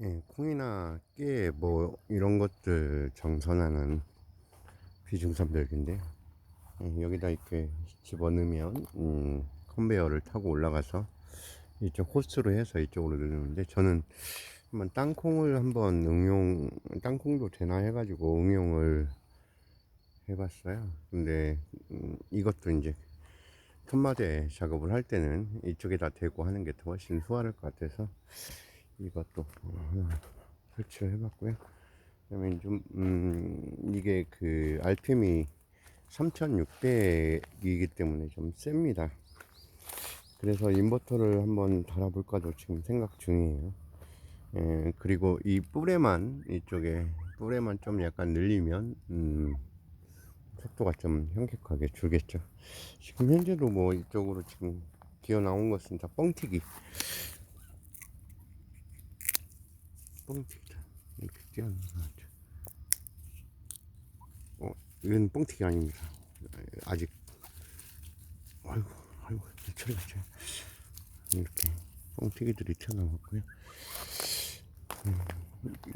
예, 콩이나 깨 뭐 이런 것들 정선하는 비중산 벽인데 예, 여기다 이렇게 집어넣으면 음, 컨베이어를 타고 올라가서 이쪽 호스로 해서 이쪽으로 넣는데 저는 한번 땅콩을 한번 응용 땅콩도 되나 해가지고 응용을 해봤어요. 근데 음, 이것도 이제 톱마대 작업을 할 때는 이쪽에다 대고 하는 게 더 훨씬 수월할 것 같아서 이것도 어, 설치를 해봤고요. 그다음에 좀 음, 이게 그 RPM이 3600이기 때문에 좀 셉니다. 그래서 인버터를 한번 달아볼까도 지금 생각 중이에요. 예, 그리고 이 뿔에만 이쪽에 뿔에만 좀 약간 늘리면 음, 속도가 좀 현격하게 줄겠죠. 지금 현재도 뭐 이쪽으로 지금 기어 나온 것은 다 뻥튀기. 뻥튀기다. 것 같죠. 어, 이건 뻥튀기 아닙니다. 아직, 아이고, 아이고, 처리가 죠 이렇게 뻥튀기들이 튀어나왔고요. 음,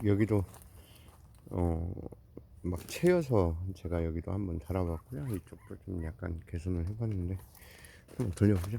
여기도, 어, 막 채여서 제가 여기도 한번 달아봤고요. 이쪽도 좀 약간 개선을 해봤는데, 한번 돌려보죠.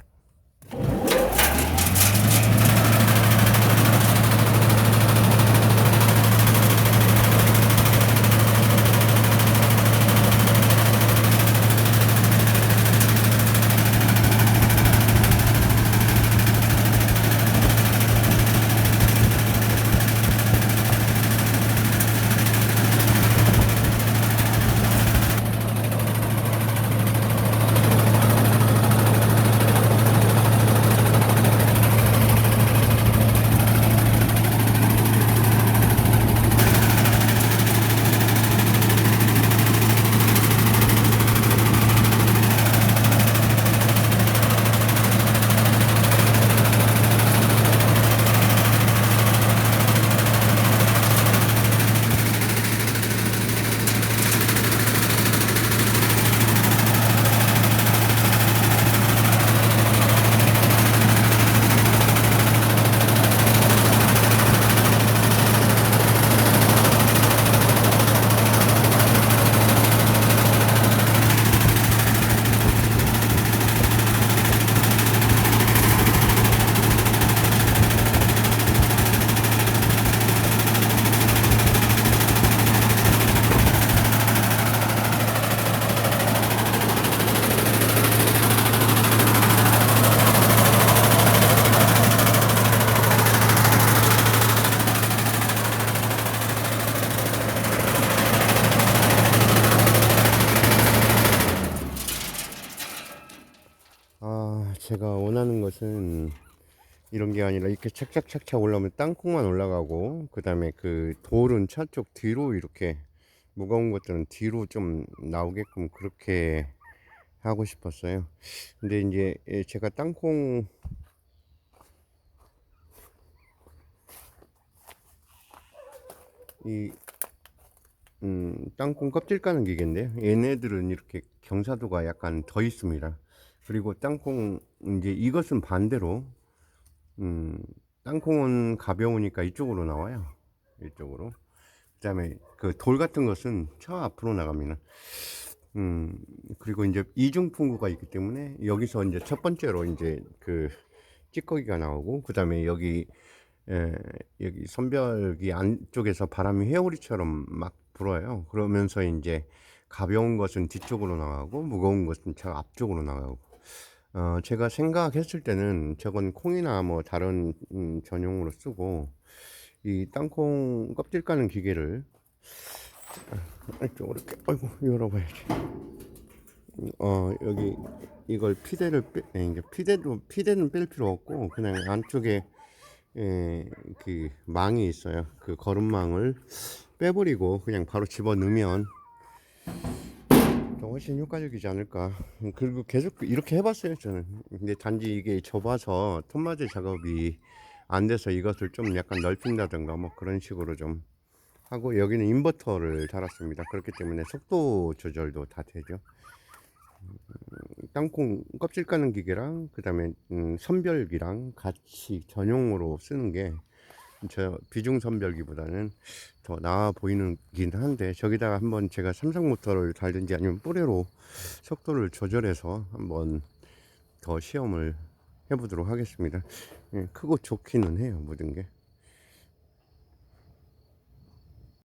아, 제가 원하는 것은 이런 게 아니라 이렇게 착착착착 올라오면 땅콩만 올라가고, 그 다음에 그 돌은 차 쪽 뒤로 이렇게 무거운 것들은 뒤로 좀 나오게끔 그렇게 하고 싶었어요. 근데 이제 예, 제가 땅콩 이 음, 땅콩 껍질 까는 기계인데 얘네들은 이렇게 경사도가 약간 더 있습니다. 그리고 땅콩 이제 이것은 반대로 음, 땅콩은 가벼우니까 이쪽으로 나와요. 이쪽으로. 그다음에 그 돌 같은 것은 저 앞으로 나갑니다. 음, 그리고 이제 이중 풍구가 있기 때문에 여기서 이제 첫 번째로 이제 그 찌꺼기가 나오고 그다음에 여기 에, 여기 선별기 안쪽에서 바람이 회오리처럼 막 불어요. 그러면서 이제 가벼운 것은 뒤쪽으로 나가고 무거운 것은 저 앞쪽으로 나가고. 어, 제가 생각했을 때는 저건 콩이나 뭐 다른 음, 전용으로 쓰고 이 땅콩 껍질 까는 기계를 아, 이쪽으로 이렇게 아이고 열어봐야지. 어 여기 이걸 피대를 빼, 이제 피대도 피대는 뺄 필요 없고 그냥 안쪽에 에, 그 망이 있어요. 그 거름망을 빼버리고 그냥 바로 집어 넣으면 더 훨씬 효과적이지 않을까. 그리고 계속 이렇게 해봤어요 저는. 근데 단지 이게 좁아서 톱마제 작업이 안 돼서 이것을 좀 약간 넓힌다든가 뭐 그런 식으로 좀 하고 여기는 인버터를 달았습니다. 그렇기 때문에 속도 조절도 다 되죠. 땅콩 껍질 까는 기계랑 그 다음에 음, 선별기랑 같이 전용으로 쓰는 게 저 비중 선별기보다는 더 나아 보이는 긴 한데 저기다가 한번 제가 삼성 모터를 달든지 아니면 뿌레로 속도를 조절해서 한번 더 시험을 해보도록 하겠습니다. 예, 크고 좋기는 해요 모든 게.